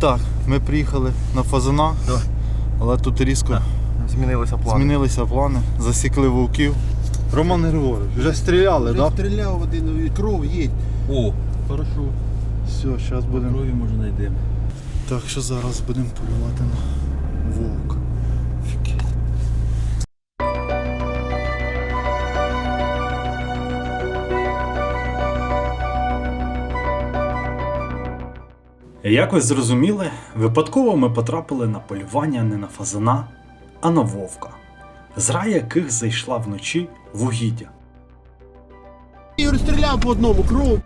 так, ми приїхали на фазана, Да. але тут різко Змінилися плани. змінилися плани, засікли вовків. Роман Григорович, вже стріляли, Вже Да? стріляв один, і кров є. О, хорошо. Все, зараз будемо. Крові може знайдемо. Так що зараз будемо полювати на вовка. Як ви зрозуміли, випадково ми потрапили на полювання не на фазана, а на вовка, зра яких зайшла вночі в угіддя. Ігор стріляв по одному, кров.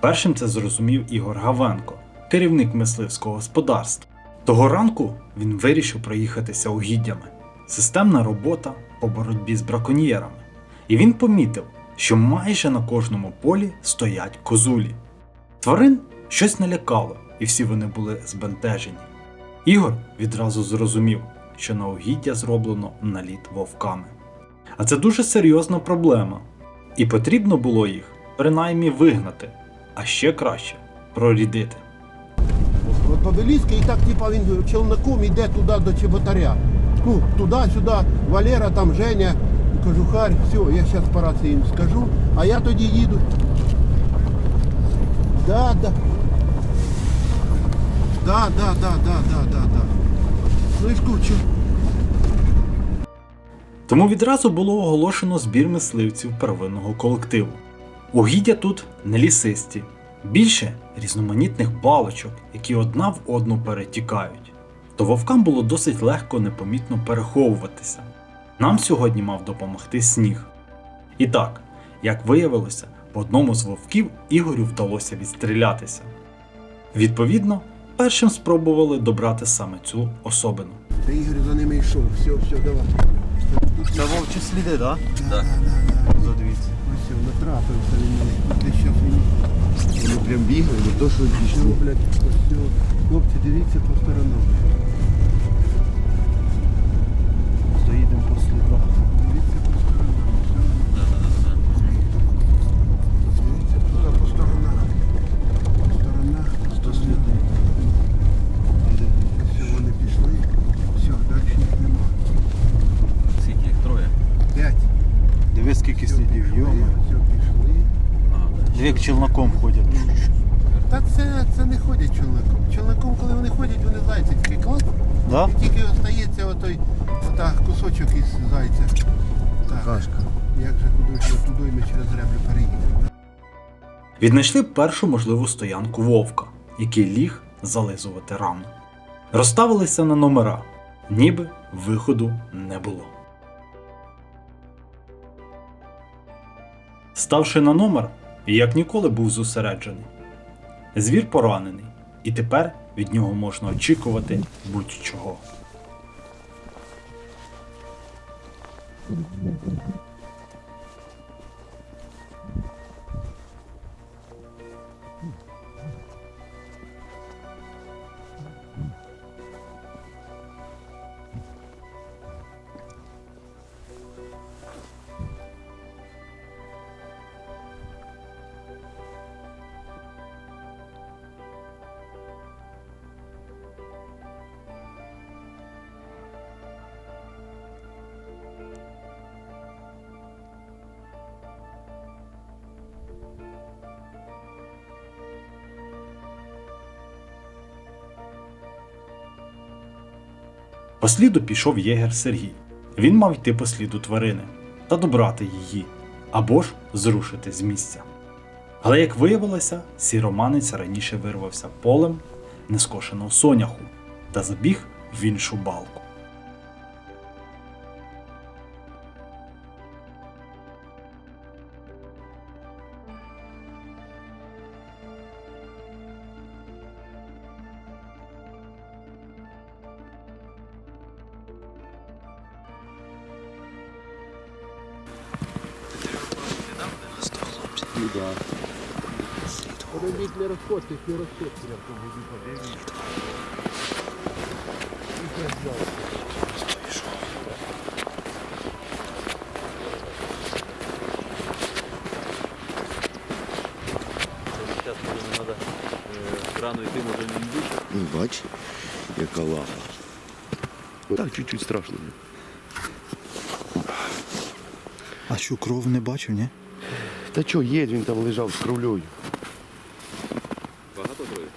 Першим це зрозумів Ігор Гавенко, керівник мисливського господарства. Того ранку він вирішив проїхатися угіддями. Системна робота по боротьбі з браконьєрами. І він помітив, що майже на кожному полі стоять козулі. Тварин щось налякало, і всі вони були збентежені. Ігор відразу зрозумів, що на угіддя зроблено наліт вовками. А це дуже серйозна проблема, і потрібно було їх принаймні вигнати, а ще краще прорідити. От Обеліски і так, типа, він челноком йде туди до Чеботаря. Ну, туди-сюди, Валера, там Женя, Кожухар, все, я зараз по рації їм скажу, а я тоді їду. Да, да. Да, да, да, да, да, да, да. Ну. Тому відразу було оголошено збір мисливців первинного колективу. Угіддя тут не лісисті, більше різноманітних балочок, які одна в одну перетікають. То вовкам було досить легко непомітно переховуватися. Нам сьогодні мав допомогти сніг. І так, як виявилося, по одному з вовків Ігорю вдалося відстрілятися. Відповідно, першим спробували добрати саме цю особину. Та Ігор за ними йшов. Все, все, давай. Це вовчі сліди, так? Да. Задивіться. Ось все, натрапився він на них. Десь щас. Вони прям бігли, не то що пішло, блядь. Ось все. Хлопці, дивіться по сторонам. Скільки слідів, йома. Як челноком ходять. Та це, це не ходять чоловіком. Чоловіком, коли вони ходять, вони зайці тільки клад. Да? І тільки остається отой ота, кусочок із зайця. Так. Кашка. Як же куди туди ми через греблю переїдемо? Віднайшли першу можливу стоянку вовка, який ліг зализувати рану. Розставилися на номера, ніби виходу не було. Ставши на номер, як ніколи був зосереджений. Звір поранений, і тепер від нього можна очікувати будь-чого. По сліду пішов єгер Сергій. Він мав йти по сліду тварини та добрати її або ж зрушити з місця. Але як виявилося, сіроманець раніше вирвався полем нескошеного соняху та забіг в іншу балку. Робіть не розходьтесь, не розходьтесь. Зараз може не треба рано йти, може не йдуть. Ну, бач, яка лапа. Так, чуть-чуть страшно. А що, кров не бачив, ні? Та що, є, він там лежав з кровлею. Багато троє?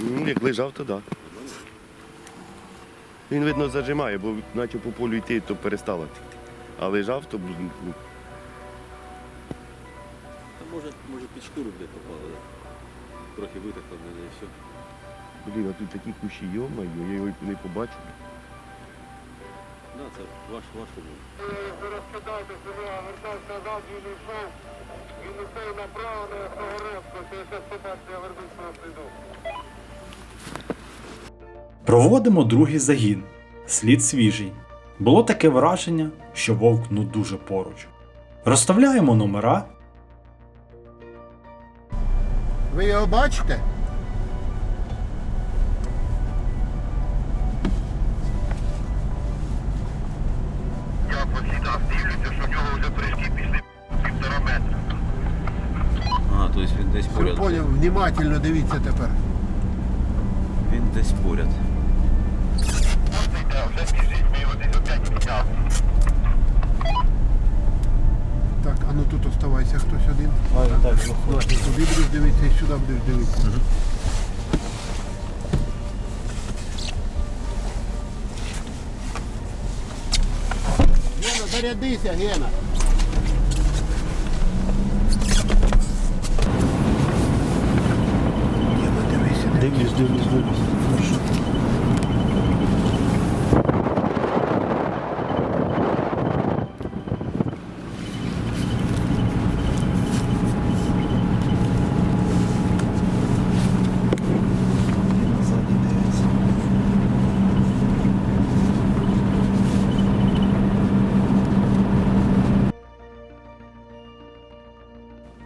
Ну, як лежав, то так. Він, видно, зажимає, бо наче по полю йти, то перестало. А лежав, то ну, може, може під шкуру де попало, да? Трохи витекло в мене і все. блін, а тут такі кущі, йомаю, я його не побачу. Да, це ваш, важко було. Розкидайте себе, вертайся назад, він йшов. Він йшов направо на Соворозку. Через 15 я вернусь на сліду. Проводимо другий загін. Слід свіжий. Було таке враження, що вовк ну дуже поруч. Розставляємо номера Ви його бачите? Прыжки пішли півтора метра. А, тобто він десь поряд. поняв, внимательно дивіться тепер. Він десь поряд. Ось йде, вже біжить, ми його десь опять підняли. Так, а ну тут оставайся хтось один. Так, Туди будеш дивитися і сюди будеш дивитися. Гена, зарядися, Гена. Гена, Дивлюсь, дивлюсь, дивлюсь.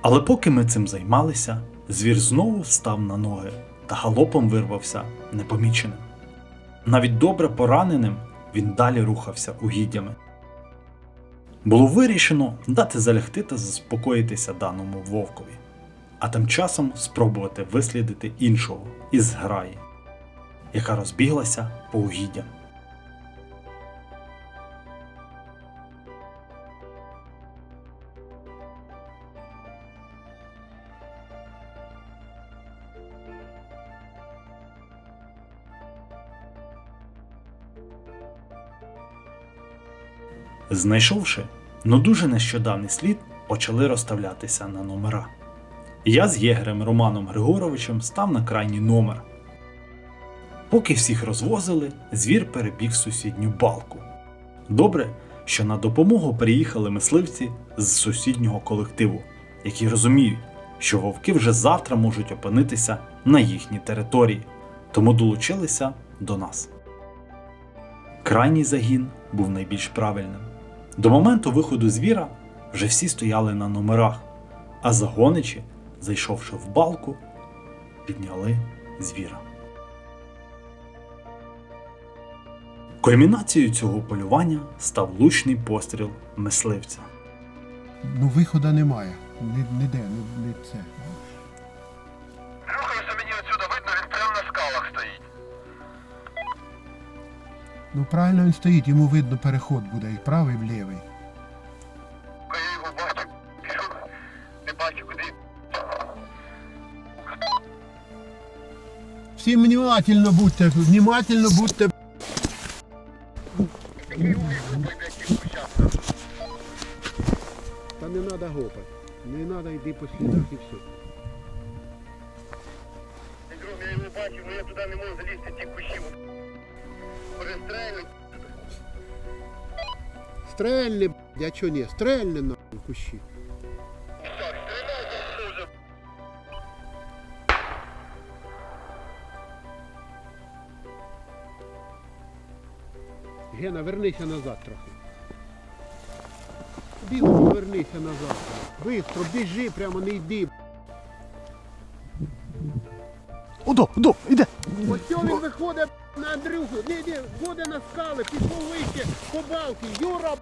Але поки ми цим займалися, звір знову встав на ноги та галопом вирвався непоміченим. Навіть добре пораненим він далі рухався угіддями. Було вирішено дати залягти та заспокоїтися даному вовкові, а тим часом спробувати вислідити іншого із зграї, яка розбіглася по угіддям. Знайшовши, ну дуже нещодавний слід, почали розставлятися на номера. Я з єгерем Романом Григоровичем став на крайній номер. Поки всіх розвозили, звір перебіг сусідню балку. Добре, що на допомогу приїхали мисливці з сусіднього колективу, які розуміють, що вовки вже завтра можуть опинитися на їхній території, тому долучилися до нас. Крайній загін був найбільш правильним. До моменту виходу звіра вже всі стояли на номерах, а загоничі, зайшовши в балку, підняли звіра. Кульмінацією цього полювання став лучний постріл мисливця. Ну виходу немає. Ні- Ніде, не, не це. Рухайся мені отсюда, видно, він прямо на скалах стоїть. Ну правильно він стоїть, йому видно переход буде і правий, і лівий. Я його бачу. Пішов, не бачу куди. Всі внимательно будьте, внимательно будьте. Та не треба гопати. Не треба йти по слідах і все. Я його бачив, але я туди не можу залізти, ті кущі. Перестрелюють. Стрельне, б***ь, а чого ні? Стрельне нахуй кущі. Так, стріляйте, що. Гена, вернися назад трохи. Білому вернися назад. Бистро, біжи, прямо не йди. Удо, удо, іде! Ось він виходить на Андрюху. Ні, ні, входить на скали, пішов вище, по балки. Юра!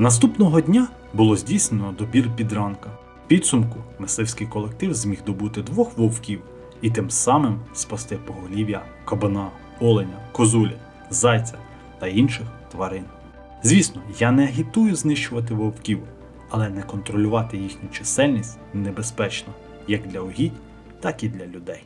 Наступного дня було здійснено добір підранка. Підсумку мисливський колектив зміг добути двох вовків і тим самим спасти поголів'я кабана, оленя, козулі, зайця та інших тварин. Звісно, я не агітую знищувати вовків, але не контролювати їхню чисельність небезпечно як для угідь, так і для людей.